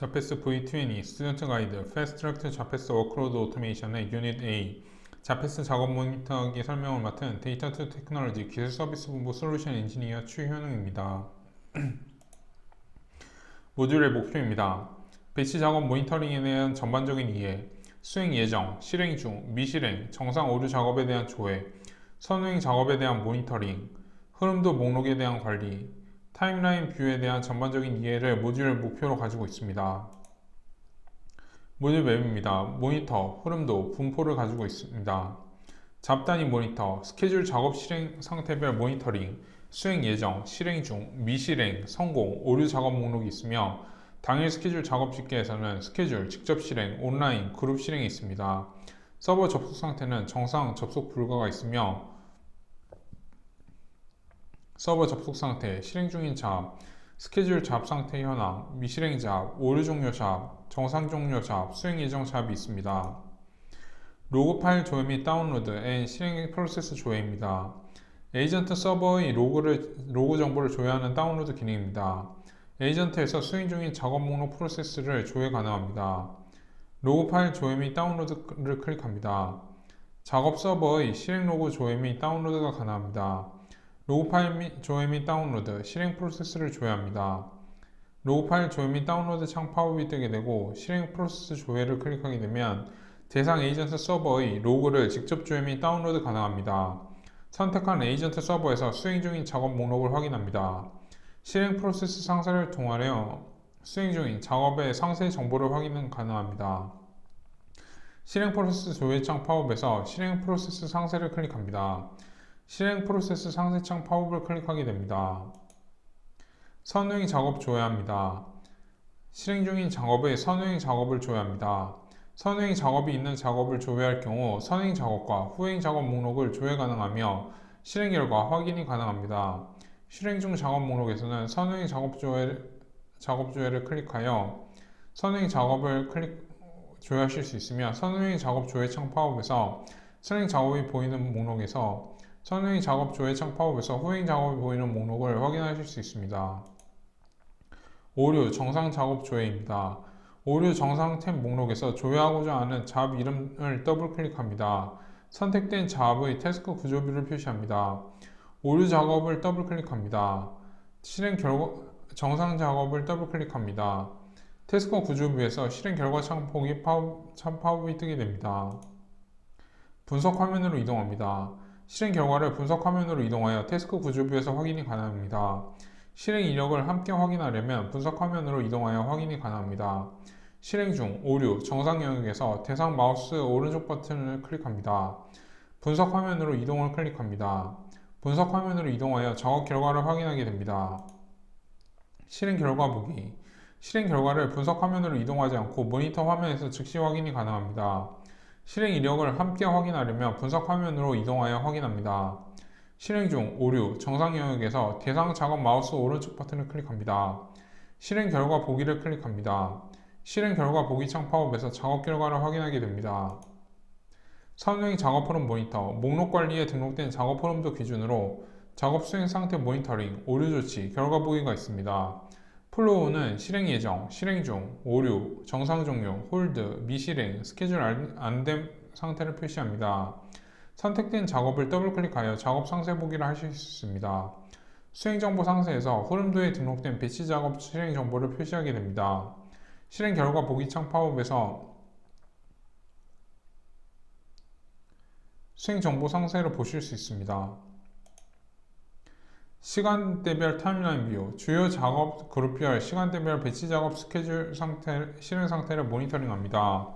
자페스 V20 스튜던트 가이드 패스트트랙 자페스 워크로드 오토메이션의 유닛 A 자페스 작업 모니터기 설명을 맡은 데이터 투 테크놀로지 기술 서비스 본부 솔루션 엔지니어 추현웅입니다. 모듈의 목표입니다. 배치 작업 모니터링에 대한 전반적인 이해, 수행 예정, 실행 중, 미실행, 정상 오류 작업에 대한 조회, 선행 작업에 대한 모니터링, 흐름도 목록에 대한 관리, 타임라인 뷰에 대한 전반적인 이해를 모듈의 목표로 가지고 있습니다. 모듈 맵입니다. 모니터, 흐름도, 분포를 가지고 있습니다. 잡단위 모니터, 스케줄 작업 실행 상태별 모니터링, 수행 예정, 실행 중, 미실행, 성공, 오류 작업 목록이 있으며 당일 스케줄 작업 집계에서는 스케줄, 직접 실행, 온라인, 그룹 실행이 있습니다. 서버 접속 상태는 정상 접속 불가가 있으며 서버 접속 상태, 실행 중인 잡, 스케줄 잡 상태 현황, 미실행 잡, 오류 종료 잡, 정상 종료 잡, 수행 예정 잡이 있습니다. 로그 파일 조회 및 다운로드, 앤 실행 프로세스 조회입니다. 에이전트 서버의 로그를, 로그 정보를 조회하는 다운로드 기능입니다. 에이전트에서 수행 중인 작업 목록 프로세스를 조회 가능합니다. 로그 파일 조회 및 다운로드를 클릭합니다. 작업 서버의 실행 로그 조회 및 다운로드가 가능합니다. 로그 파일 및 조회 및 다운로드, 실행 프로세스를 조회합니다. 로그 파일 조회 및 다운로드 창 팝업이 뜨게 되고 실행 프로세스 조회를 클릭하게 되면 대상 에이전트 서버의 로그를 직접 조회 및 다운로드 가능합니다. 선택한 에이전트 서버에서 수행 중인 작업 목록을 확인합니다. 실행 프로세스 상세를 통하여 수행 중인 작업의 상세 정보를 확인은 가능합니다. 실행 프로세스 조회창 팝업에서 실행 프로세스 상세를 클릭합니다. 실행 프로세스 상세창 팝업을 클릭하게 됩니다. 선행 작업 조회합니다. 실행 중인 작업의 선행 작업을 조회합니다. 선행 작업이 있는 작업을 조회할 경우 선행 작업과 후행 작업 목록을 조회 가능하며 실행 결과 확인이 가능합니다. 실행 중 작업 목록에서는 선행 작업 조회 작업 조회를 클릭하여 선행 작업을 클릭 조회하실 수 있으며 선행 작업 조회 창 팝업에서 선행 작업이 보이는 목록에서 선행 작업 조회 창 팝업에서 후행 작업이 보이는 목록을 확인하실 수 있습니다. 오류 정상 작업 조회입니다. 오류 정상 탭 목록에서 조회하고자 하는 잡 이름을 더블 클릭합니다. 선택된 잡의 태스크 구조뷰를 표시합니다. 오류 작업을 더블 클릭합니다. 실행 결과 정상 작업을 더블 클릭합니다. 태스크 구조뷰에서 실행 결과 창폭이 파업, 팝업이 뜨게 됩니다. 분석 화면으로 이동합니다. 실행 결과를 분석 화면으로 이동하여 태스크 구조뷰에서 확인이 가능합니다. 실행 이력을 함께 확인하려면 분석 화면으로 이동하여 확인이 가능합니다. 실행 중 오류 정상 영역에서 대상 마우스 오른쪽 버튼을 클릭합니다. 분석 화면으로 이동을 클릭합니다. 분석 화면으로 이동하여 작업 결과를 확인하게 됩니다. 실행 결과 보기 실행 결과를 분석 화면으로 이동하지 않고 모니터 화면에서 즉시 확인이 가능합니다. 실행 이력을 함께 확인하려면 분석 화면으로 이동하여 확인합니다. 실행 중 오류 정상 영역에서 대상 작업 마우스 오른쪽 버튼을 클릭합니다. 실행 결과 보기를 클릭합니다. 실행 결과 보기 창 팝업에서 작업 결과를 확인하게 됩니다. 선행 작업 흐름 모니터, 목록 관리에 등록된 작업 흐름도 기준으로 작업 수행 상태 모니터링, 오류 조치, 결과 보기가 있습니다. 플로우는 실행 예정, 실행 중, 오류, 정상 종료, 홀드, 미실행, 스케줄 안됨 상태를 표시합니다. 선택된 작업을 더블 클릭하여 작업 상세 보기를 하실 수 있습니다. 수행 정보 상세에서 흐름도에 등록된 배치 작업 실행 정보를 표시하게 됩니다. 실행 결과 보기 창 팝업에서 수행 정보 상세를 보실 수 있습니다. 시간대별 타임라인 뷰, 주요 작업 그룹별 시간대별 배치 작업 스케줄 상태, 실행 상태를 모니터링합니다.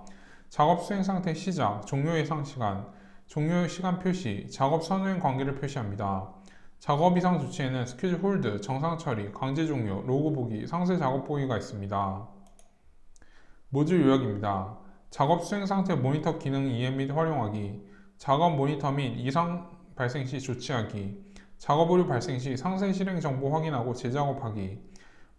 작업 수행 상태 시작, 종료 예상 시간, 종료 시간 표시, 작업 선행 관계를 표시합니다. 작업 이상 조치에는 스케줄 홀드, 정상 처리, 강제 종료, 로그 보기, 상세 작업 보기가 있습니다. 모듈 요약입니다. 작업 수행 상태 모니터 기능 이해 및 활용하기, 작업 모니터 및 이상 발생 시 조치하기, 작업 오류 발생 시 상세 실행 정보 확인하고 재작업하기,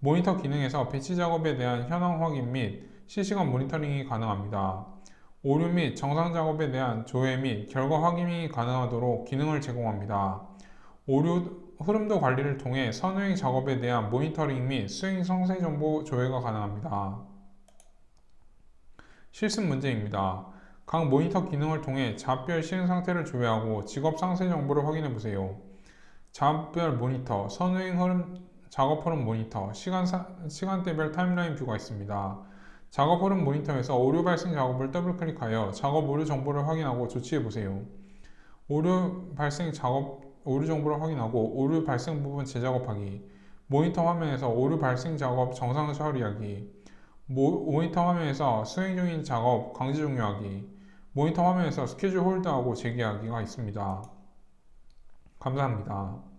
모니터 기능에서 배치 작업에 대한 현황 확인 및 실시간 모니터링이 가능합니다. 오류 및 정상 작업에 대한 조회 및 결과 확인이 가능하도록 기능을 제공합니다. 오류 흐름도 관리를 통해 선행 작업에 대한 모니터링 및 수행 상세 정보 조회가 가능합니다. 실습 문제입니다. 각 모니터 기능을 통해 잡별 실행 상태를 조회하고 직업 상세 정보를 확인해 보세요. 잡별 모니터, 선행 흐름, 작업 흐름 모니터, 시간 시간대별 타임라인 뷰가 있습니다. 작업 흐름 모니터에서 오류 발생 작업을 더블 클릭하여 작업 오류 정보를 확인하고 조치해 보세요. 오류 발생 작업 오류 정보를 확인하고 오류 발생 부분 재작업하기. 모니터 화면에서 오류 발생 작업 정상 처리하기. 모, 모니터 화면에서 수행 중인 작업 강제 종료하기. 모니터 화면에서 스케줄 홀드하고 재개하기가 있습니다. 감사합니다.